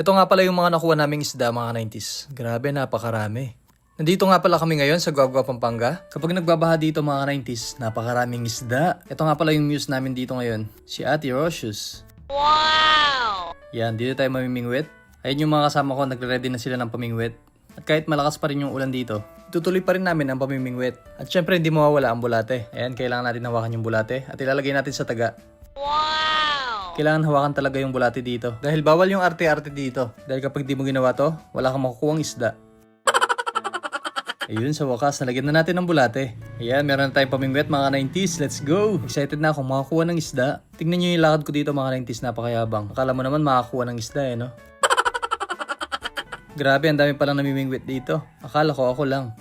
Ito nga pala yung mga nakuha naming isda mga 90s. Grabe, napakarami. Nandito nga pala kami ngayon sa Guagua, Pampanga. Kapag nagbabaha dito mga 90s, napakaraming isda. Ito nga pala yung muse namin dito ngayon. Si Ate Rocious. Wow! Yan, dito tayo mamimingwit. Ayun yung mga kasama ko, nagre-ready na sila ng pamingwit. At kahit malakas pa rin yung ulan dito, tutuloy pa rin namin ang pamimingwit. At syempre hindi mawawala ang bulate. Ayan, kailangan natin hawakan yung bulate at ilalagay natin sa taga. Kailangan hawakan talaga yung bulate dito. Dahil bawal yung arte-arte dito. Dahil kapag di mo ginawa to, wala kang makukuhang isda. Ayun, sa wakas, nalagyan na natin ng bulate. Ayan, meron na tayong pamingwet mga 90s. Let's go! Excited na akong makakuha ng isda. Tingnan nyo yung lakad ko dito mga 90s, napakayabang. Akala mo naman makakuha ng isda eh, no? Grabe, ang dami palang namimingwit dito. Akala ko ako lang.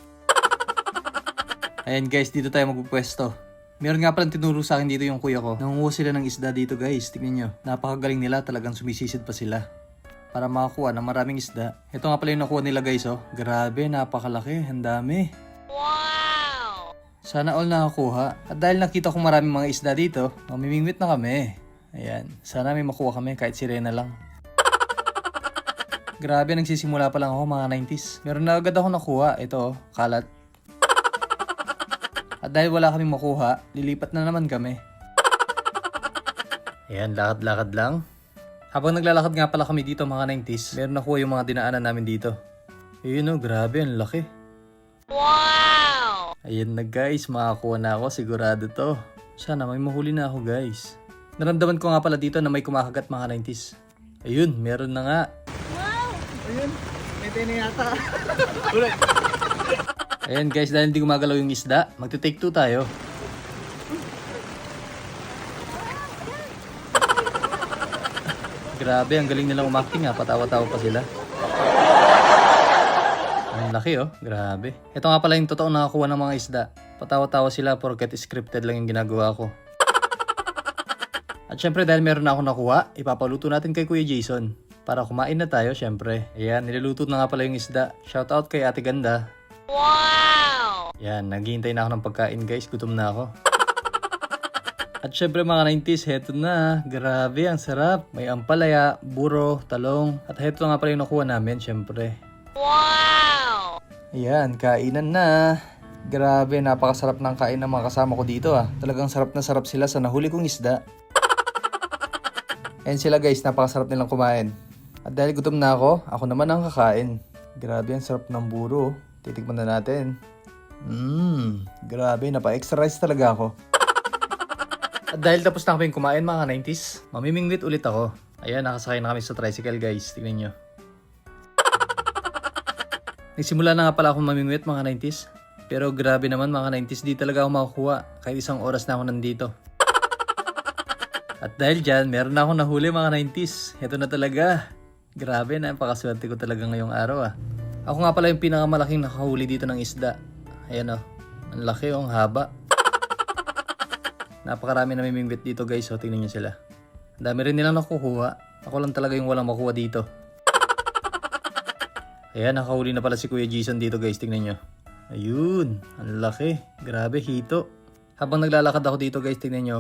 Ayan guys, dito tayo magpupwesto. Meron nga palang tinuro sa akin dito yung kuya ko. Nangunguha sila ng isda dito guys. Tingnan nyo. Napakagaling nila. Talagang sumisisid pa sila. Para makakuha ng maraming isda. Ito nga pala yung nakuha nila guys oh. Grabe, napakalaki. Ang dami. Wow! Sana all nakakuha. At dahil nakita ko maraming mga isda dito, mamimingwit na kami. Ayan. Sana may makuha kami kahit sirena lang. Grabe, nagsisimula pa lang ako mga 90s. Meron na agad ako nakuha. Ito, oh, kalat. At dahil wala kaming makuha, lilipat na naman kami. Ayan, lakad-lakad lang. Habang naglalakad nga pala kami dito mga 90s, meron nakuha yung mga dinaanan namin dito. Ayun oh, grabe, ang laki. Wow! Ayan na guys, makakuha na ako, sigurado to. Sana may mahuli na ako guys. Naramdaman ko nga pala dito na may kumakagat mga 90s. Ayun, meron na nga. Ayun, may tene yata. Ayan guys, dahil hindi gumagalaw yung isda, magte-take two tayo. Grabe, ang galing nilang umakting ha. Patawa-tawa pa sila. Ang laki oh, grabe. Ito nga pala yung totoong nakakuha ng mga isda. Patawa-tawa sila porket scripted lang yung ginagawa ko. At syempre dahil meron na ako nakuha, ipapaluto natin kay Kuya Jason. Para kumain na tayo syempre. Ayan, niluluto na nga pala yung isda. Shoutout kay Ate Ganda. Yan, naghihintay na ako ng pagkain guys. Gutom na ako. At syempre mga 90s, heto na. Grabe, ang sarap. May ampalaya, buro, talong. At heto nga pala yung nakuha namin, syempre. Wow! Ayan, kainan na. Grabe, napakasarap ng kain ng mga kasama ko dito ah. Talagang sarap na sarap sila sa nahuli kong isda. Ayan sila guys, napakasarap nilang kumain. At dahil gutom na ako, ako naman ang kakain. Grabe, ang sarap ng buro. Titikman na natin. Mmm, grabe, napa-extra rice talaga ako. At dahil tapos na kami kumain mga 90s, mamimingwit ulit ako. Ayan, nakasakay na kami sa tricycle guys, tingnan nyo. Nagsimula na nga pala akong mamingwit mga 90s. Pero grabe naman mga 90s, di talaga ako makakuha. Kahit isang oras na ako nandito. At dahil dyan, meron na akong nahuli mga 90s. Ito na talaga. Grabe, napakaswerte ko talaga ngayong araw ah. Ako nga pala yung pinakamalaking nakahuli dito ng isda. Ayan oh. Ang laki oh, ang haba. Napakarami na mimingwit dito guys, oh. Tingnan nyo sila. Ang dami rin nilang nakukuha. Ako lang talaga yung walang makuha dito. Ayan, nakahuli na pala si Kuya Jason dito guys, tingnan nyo. Ayun, ang laki. Grabe, hito. Habang naglalakad ako dito guys, tingnan nyo.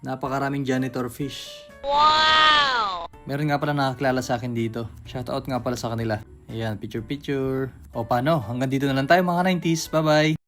Napakaraming janitor fish. Meron nga pala nakakilala sa akin dito. Shoutout nga pala sa kanila. Ayan, picture picture. O paano, hanggang dito na lang tayo mga 90s. Bye-bye!